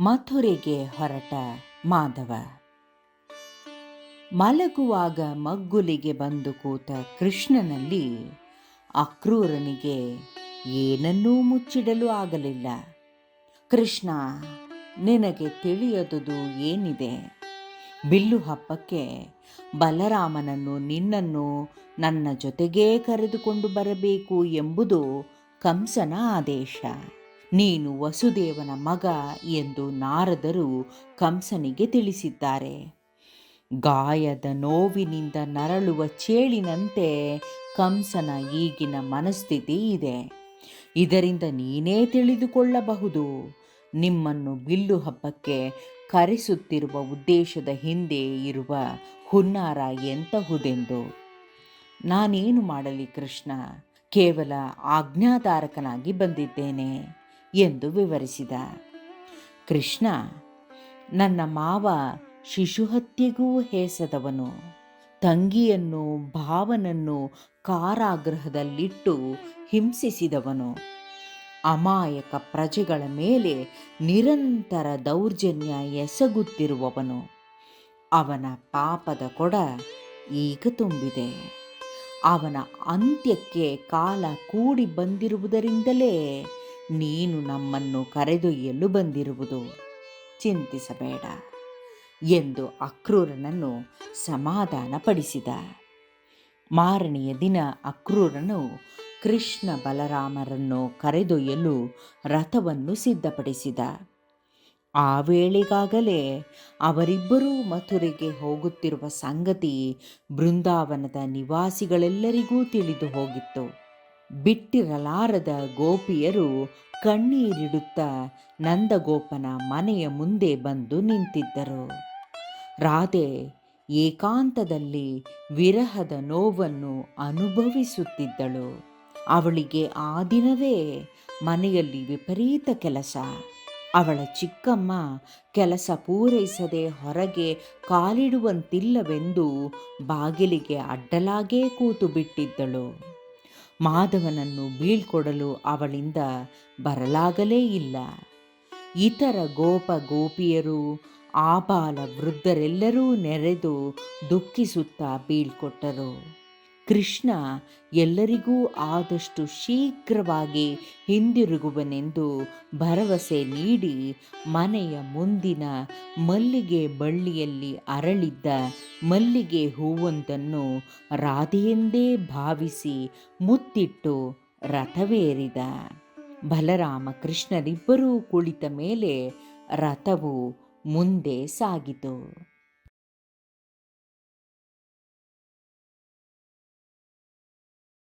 ಮಥುರೆಗೆ ಹೊರಟ ಮಾಧವ. ಮಲಗುವಾಗ ಮಗ್ಗುಲಿಗೆ ಬಂದು ಕೂತ ಕೃಷ್ಣನಲ್ಲಿ, ಅಕ್ರೂರನಿಗೆ ಏನನ್ನೂ ಮುಚ್ಚಿಡಲು ಆಗಲಿಲ್ಲ. ಕೃಷ್ಣ, ನಿನಗೆ ತಿಳಿಯದುದು ಏನಿದೆ? ಬಿಲ್ಲು ಹಬ್ಬಕ್ಕೆ ಬಲರಾಮನನ್ನು ನಿನ್ನನ್ನು ನನ್ನ ಜೊತೆಗೇ ಕರೆದುಕೊಂಡು ಬರಬೇಕು ಎಂಬುದು ಕಂಸನ ಆದೇಶ. ನೀನು ವಸುದೇವನ ಮಗ ಎಂದು ನಾರದರು ಕಂಸನಿಗೆ ತಿಳಿಸಿದ್ದಾರೆ. ಗಾಯದ ನೋವಿನಿಂದ ನರಳುವ ಚೇಳಿನಂತೆ ಕಂಸನ ಈಗಿನ ಮನಸ್ಥಿತಿ ಇದೆ. ಇದರಿಂದ ನೀನೇ ತಿಳಿದುಕೊಳ್ಳಬಹುದು. ನಿಮ್ಮನ್ನು ಬಿಲ್ಲು ಹಬ್ಬಕ್ಕೆ ಕರೆಸುತ್ತಿರುವ ಉದ್ದೇಶದ ಹಿಂದೆ ಇರುವ ಹುನ್ನಾರ ಎಂತಹುದೆಂದು? ನಾನೇನು ಮಾಡಲಿ ಕೃಷ್ಣ? ಕೇವಲ ಆಜ್ಞಾಧಾರಕನಾಗಿ ಬಂದಿದ್ದೇನೆ. ಎಂದು ವಿವರಿಸಿದ. ಕೃಷ್ಣ, ನನ್ನ ಮಾವ ಶಿಶುಹತ್ಯೆಗೂ ಹೇಸದವನು. ತಂಗಿಯನ್ನು, ಭಾವನನ್ನು ಕಾರಾಗೃಹದಲ್ಲಿಟ್ಟು ಹಿಂಸಿಸಿದವನು. ಅಮಾಯಕ ಪ್ರಜೆಗಳ ಮೇಲೆ ನಿರಂತರ ದೌರ್ಜನ್ಯ ಎಸಗುತ್ತಿರುವವನು. ಅವನ ಪಾಪದ ಕೊಡ ಈಗ ತುಂಬಿದೆ. ಅವನ ಅಂತ್ಯಕ್ಕೆ ಕಾಲ ಕೂಡಿ ಬಂದಿರುವುದರಿಂದಲೇ ನೀನು ನಮ್ಮನ್ನು ಕರೆದೊಯ್ಯಲು ಬಂದಿರುವುದು? ಚಿಂತಿಸಬೇಡ. ಎಂದು ಅಕ್ರೂರನನ್ನು ಸಮಾಧಾನಪಡಿಸಿದ. ಮಾರನೆಯ ದಿನ ಅಕ್ರೂರನು ಕೃಷ್ಣ ಬಲರಾಮರನ್ನು ಕರೆದೊಯ್ಯಲು ರಥವನ್ನು ಸಿದ್ಧಪಡಿಸಿದ. ಆ ವೇಳೆಗಾಗಲೇ ಅವರಿಬ್ಬರೂ ಮಥುರೆಗೆ ಹೋಗುತ್ತಿರುವ ಸಂಗತಿ ಬೃಂದಾವನದ ನಿವಾಸಿಗಳೆಲ್ಲರಿಗೂ ತಿಳಿದು ಹೋಗಿತ್ತು. ಬಿಟ್ಟಿರಲಾರದ ಗೋಪಿಯರು ಕಣ್ಣೀರಿಡುತ್ತಾ ನಂದಗೋಪನ ಮನೆಯ ಮುಂದೆ ಬಂದು ನಿಂತಿದ್ದರು. ರಾಧೆ ಏಕಾಂತದಲ್ಲಿ ವಿರಹದ ನೋವನ್ನು ಅನುಭವಿಸುತ್ತಿದ್ದಳು. ಅವಳಿಗೆ ಆ ದಿನವೇ ಮನೆಯಲ್ಲಿ ವಿಪರೀತ ಕೆಲಸ. ಅವಳ ಚಿಕ್ಕಮ್ಮ ಕೆಲಸ ಪೂರೈಸದೆ ಹೊರಗೆ ಕಾಲಿಡುವಂತಿಲ್ಲವೆಂದು ಬಾಗಿಲಿಗೆ ಅಡ್ಡಲಾಗೇ ಕೂತು ಬಿಟ್ಟಿದ್ದಳು. ಮಾಧವನನ್ನು ಬೀಳ್ಕೊಡಲು ಅವಳಿಂದ ಬರಲಾಗಲೇ ಇಲ್ಲ. ಇತರ ಗೋಪ ಗೋಪಿಯರು ಆಬಾಲ ವೃದ್ಧರೆಲ್ಲರೂ ನೆರೆದು ದುಃಖಿಸುತ್ತಾ ಬೀಳ್ಕೊಟ್ಟರು. ಕೃಷ್ಣ ಎಲ್ಲರಿಗೂ ಆದಷ್ಟು ಶೀಘ್ರವಾಗಿ ಹಿಂದಿರುಗುವನೆಂದು ಭರವಸೆ ನೀಡಿ ಮನೆಯ ಮುಂದಿನ ಮಲ್ಲಿಗೆ ಬಳ್ಳಿಯಲ್ಲಿ ಅರಳಿದ್ದ ಮಲ್ಲಿಗೆ ಹೂವೊಂದನ್ನು ರಾಧೆಯೆಂದೇ ಭಾವಿಸಿ ಮುತ್ತಿಟ್ಟು ರಥವೇರಿದ. ಬಲರಾಮ ಕೃಷ್ಣರಿಬ್ಬರೂ ಕುಳಿತ ಮೇಲೆ ರಥವು ಮುಂದೆ ಸಾಗಿತು.